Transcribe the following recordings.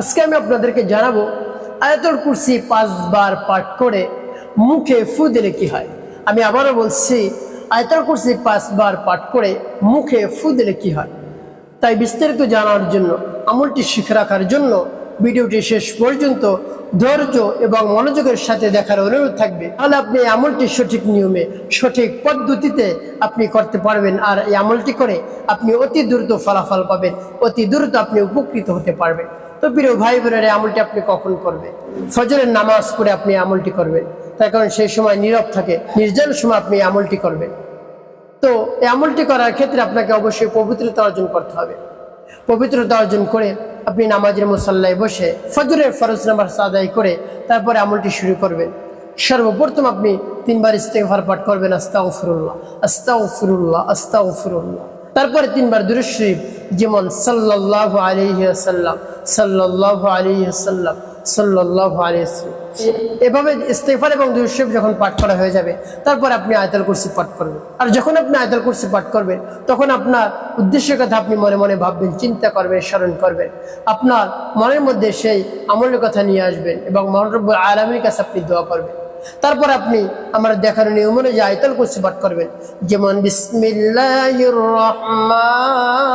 আজকে আমি আপনাদেরকে জানাব, আয়াতুল কুরসি পাঁচবার পাঠ করে মুখে ফু দিলে কি হয়? আমি আবারও বলছি, আয়াতুল কুরসি পাঁচবার পাঠ করে মুখে ফু দিলে কি হয়? তাই বিস্তারিত জানার জন্য, আমলটি শিখে রাখার জন্য ভিডিওটি শেষ পর্যন্ত ধৈর্য এবং মনোযোগের সাথে দেখার অনুরোধ থাকবে। তাহলে আপনি এই আমলটি সঠিক নিয়মে, সঠিক পদ্ধতিতে আপনি করতে পারবেন আর এই আমলটি করে আপনি অতি দ্রুত ফলাফল পাবেন, অতি দ্রুত আপনি উপকৃত হতে পারবেন। তো প্রিয় ভাই বোনের আমলটি আপনি কখন করবেন? ফজরের নামাজ পড়ে আপনি আমলটি করবেন। তার কারণ সেই সময় নীরব থাকে, নির্জন সময় আপনি আমলটি করবেন। তো এই আমলটি করার ক্ষেত্রে আপনাকে অবশ্যই পবিত্রতা অর্জন করতে হবে। পবিত্রতা অর্জন করে আপনি নামাজের মুসাল্লায় বসে ফজরের ফরজ নামাজ আদায় করে তারপরে আমলটি শুরু করবেন। সর্বপ্রথম আপনি তিনবার ইস্তেগফার পাঠ করবেন আস্তাও ফিরুল্লাহ আস্তাও ফিরুল্লাহ আস্তাও ফিরুল্লাহ তারপরে তিনবার দুরুদ শরীফ যেমন সাল্লাহ আলিহাসাল্লাম সাল্লাহ আলিহাসাল্লাম সাল্লাহ এভাবে ইস্তেফার এবং দুরুদ যখন পাঠ করা হয়ে যাবে, তারপর আপনি আয়তাল কুর্সি পাঠ করবেন। আর যখন আপনি আয়তাল কুর্সি পাঠ করবেন, তখন আপনার উদ্দেশ্যের কথা আপনি মনে মনে ভাববেন, চিন্তা করবেন, স্মরণ করবেন। আপনার মনের মধ্যে সেই আমলের কথা নিয়ে আসবেন এবং মহানরব্য আলমীর কাছে আপনি দোয়া করবেন। তারপর আপনি আমার দেখার নিয়ম অনুযায়ী আয়তাল কুরসি পাঠ করবেন। যেমন বিসমিল্লাহির রহমানির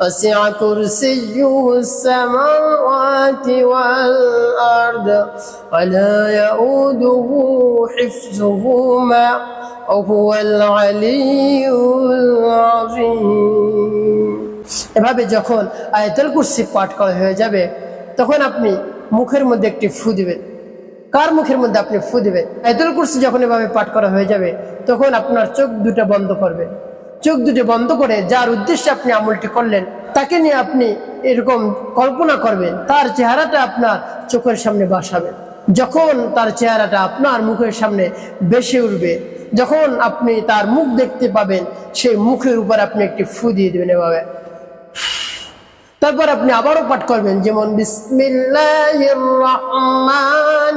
وسع كرسيه السماوات والأرض ولا يؤوده حفظهما وهو العلي العظيم এভাবে যখন আয়াতুল কুরসি পাঠ করা হয়ে যাবে তখন আপনি মুখের মধ্যে একটি ফু দিবেন কার মুখের মধ্যে আপনি ফু দিবেন আয়াতুল কুরসি যখন এভাবে পাঠ করা হয়ে যাবে তখন আপনার চোখ দুটো বন্ধ করবেন চোখ দুটো বন্ধ করে যার উদ্দেশ্যে আপনি আমলটি করলেন, তাকে নিয়ে আপনি এরকম কল্পনা করবেন, তার চেহারাটা আপনার চোখের সামনে বাসাবেন যখন তার চেহারাটা আপনার মুখের সামনে বেশি উঠবে, যখন আপনি তার মুখ দেখতে পাবেন, সেই মুখের উপর আপনি একটি ফু দিয়ে দেবেন এভাবে। তারপর আপনি আবারও পাঠ করবেন, যেমন রহমানির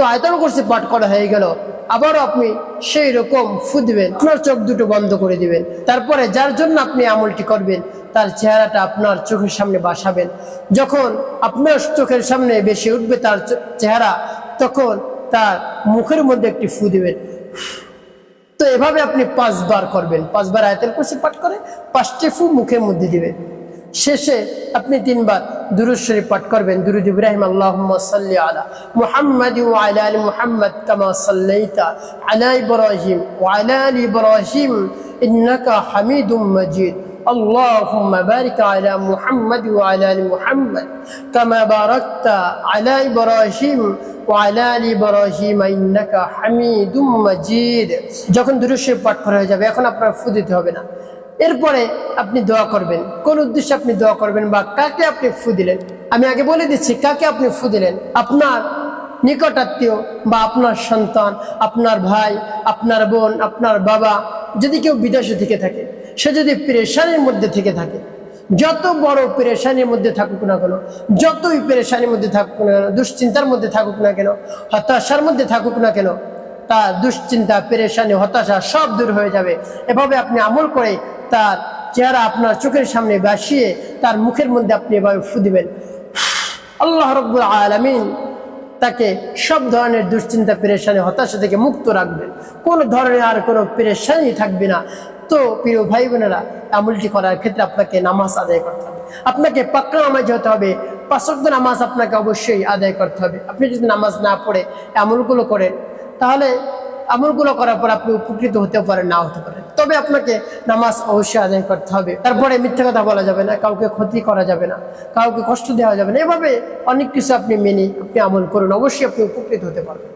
তো আয়তন করছে, পাঠ করা হয়ে গেল। আবারও আপনি সেই রকম ফু দিবেন, আপনার চোখ দুটো বন্ধ করে দিবেন। তারপরে যার জন্য আপনি আমলটি করবেন, তার চেহারাটা আপনার চোখের সামনে বাসাবেন। যখন আপনার চোখের সামনে বেশি উঠবে তার চেহারা, তখন তার মুখের মধ্যে একটি ফু দিবেন। তো এভাবে আপনি পাঁচবার করবেন। পাঁচবার আয়তের কুরসি পাঠ করে, পাঁচটি ফু মুখের মধ্যে দিবেন। শেষে আপনি তিনবার দুরুদ শরীফ পাঠ করবেন দুরুদ ইব্রাহিম আল্লাহুম্মা সাল্লি আলা মুহাম্মাদ ওয়া আলা আলি মুহাম্মাদ কামা সাল্লাইতা আলা ইব্রাহিম ওয়া আলা আলি ইব্রাহিম ইন্নাকা হামিদুম মাজিদ اللهم بارك على محمد وعلى ال محمد كما باركت على ابراهيم وعلى ال ابراهيم انك حميد مجيد যখন দুরূদ শরীফ পাঠ করা হয়ে যাবে এখন আপনার ফু দিতে হবে না এরপরে আপনি দোয়া করবেন। কোন উদ্দেশ্যে আপনি দোয়া করবেন বা কাকে আপনি ফু দিলেন? আমি আগে বলে দিচ্ছি, কাকে আপনি ফু দিলেন? আপনার নিকটাত্মীয় বা আপনার সন্তান, আপনার ভাই, আপনার বোন, আপনার বাবা, যদি কেউ বিদেশে থেকে থাকে, সে যদি পেরেশানির মধ্যে থেকে থাকে, যত বড় পেরেশানির মধ্যে থাকুক না কেন, যতই পেরেশানির মধ্যে থাকুক না কেন, দুশ্চিন্তার মধ্যে থাকুক না কেন, হতাশার মধ্যে থাকুক না কেন তার দুশ্চিন্তা, পেরেশানি, হতাশা সব দূর হয়ে যাবে। এভাবে আপনি আমল করে তার চেহারা আপনার চোখের সামনে বাসিয়ে তার মুখের মধ্যে আপনি এভাবে ফু দিবেন। আল্লাহ রব্বুল আলমিন তাকে সব ধরনের দুশ্চিন্তা, পেরেশানি, হতাশা থেকে মুক্ত রাখবেন। কোনো ধরনের আর কোনো পেরেশানি থাকবে না। তো প্রিয় ভাই বোনেরা আমলটি করার ক্ষেত্রে আপনাকে নামাজ আদায় করতে হবে। আপনাকে পাক্কা নামাজ হতে হবে। পাঁচক্ত নামাজ আপনাকে অবশ্যই আদায় করতে হবে। আপনি যদি নামাজ না পড়ে আমলগুলো করেন, তাহলে আমলগুলো করার পর আপনি উপকৃত হতে পারেন, না হতে পারেন। তবে আপনাকে নামাজ অবশ্যই আদায় করতে হবে। তারপরে মিথ্যা কথা বলা যাবে না, কাউকে ক্ষতি করা যাবে না, কাউকে কষ্ট দেওয়া যাবে না। এভাবে অনেক কিছু আপনি মেনে আপনি আমল করুন, অবশ্যই আপনি উপকৃত হতে পারবেন।